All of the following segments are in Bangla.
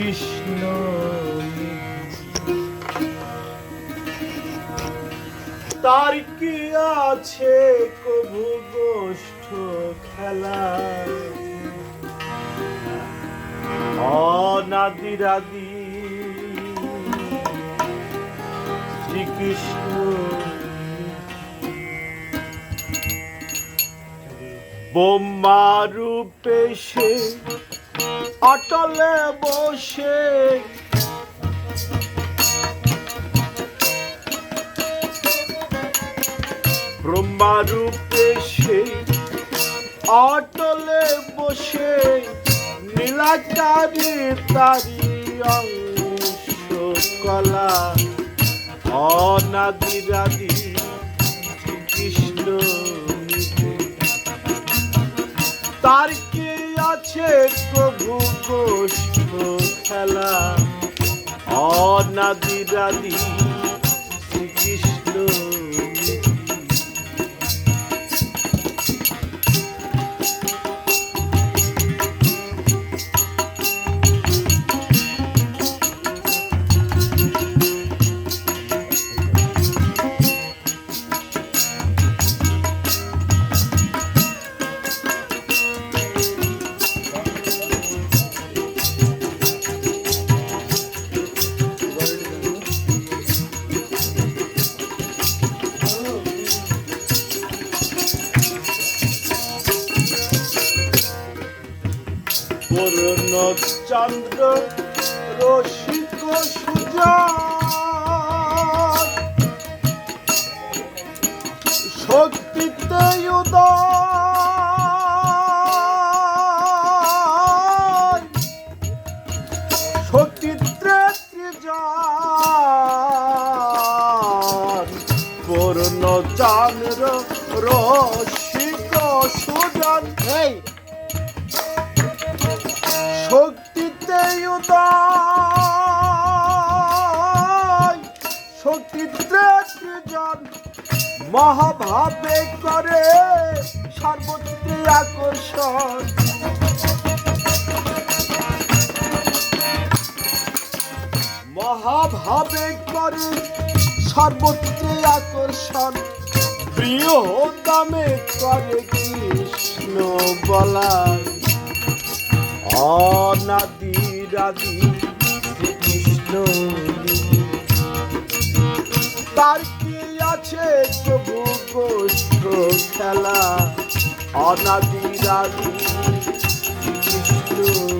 কৃষ্ণ তার কি আছে কভু গোষ্ঠ খেলা অনাদিরাদি শ্রীকৃষ্ণ। বোমা রূপে সে অটলে বসে ব্রহ্মা রূপে সে অটলে বসে নীলাকারে তারি অংশ কলা। অনাদিরাদি কৃষ্ণ তার কি আছে প্রভু গোষ্ঠ খেলা। অনাদিরাদি পূর্ণ চন্দ্র রসিক সুজা শক্তিতে উদয়। শক্তিত্রে ত্রিজন পূর্ণ চন্দ্র মহাভাবে করে সর্বত্র আকর্ষণ। মহাভাবে করে সর্বত্র আকর্ষণ। প্রিয় দামে করে কৃষ্ণ বলায়। অনাদিরাদি কৃষ্ণ তার আছে তবু কষ্ট খেলা। অনাদিরাদি কৃষ্ণ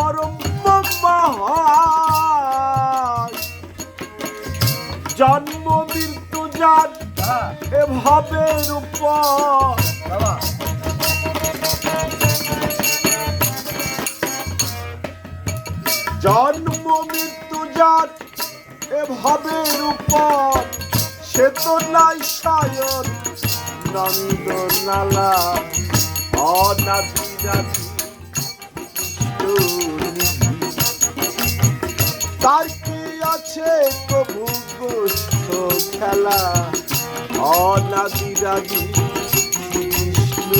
পরম জন্ম মৃত্যু যান এভাবে রূপ জন্ম মৃত্যু যান এভাবে রূপ সে তো নাই সায়ন নন্দ নালা তার কি আছে প্রভু গোষ্ঠ খেলা? অনাদিরাদি কৃষ্ণ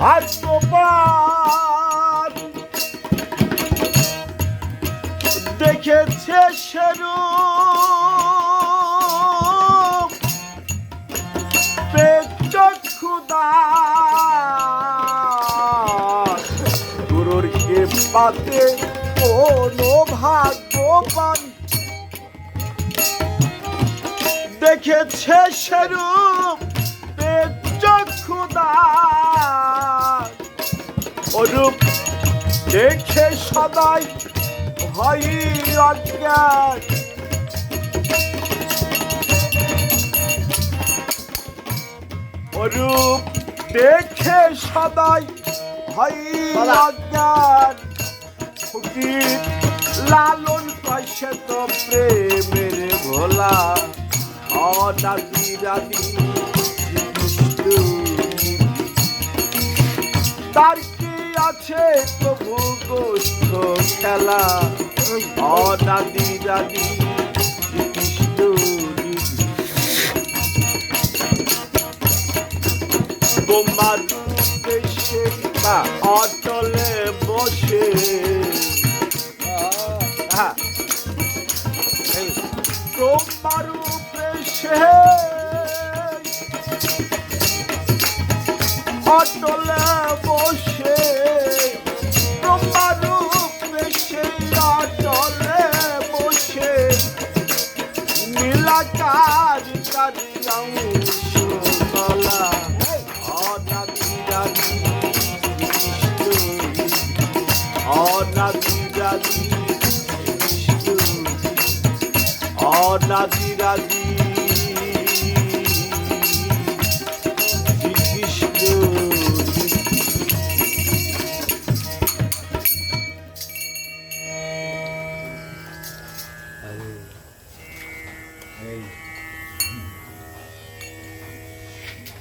ভাগ্যবান দেখেছে চক্ষুদার গুরুর পাতে কোনো ভাগ্যবান। দেখেছে সেরূপ অরূপ দেখে সদাই হয় অজ্ঞান অরূপ দেখে সদাই বাবা। অজ্ঞান ফকির লালন কষে তো প্রেমের ভোলা। অনাদি রাদি তার আছে প্রভু গোষ্ঠ খেলা। অনাদি দেশে বা অটলে বসে। তোমার অটলে নীলাকার কারি অংশ গলা অনাদিরাদি অনাদিরাদি অনাদিরাদি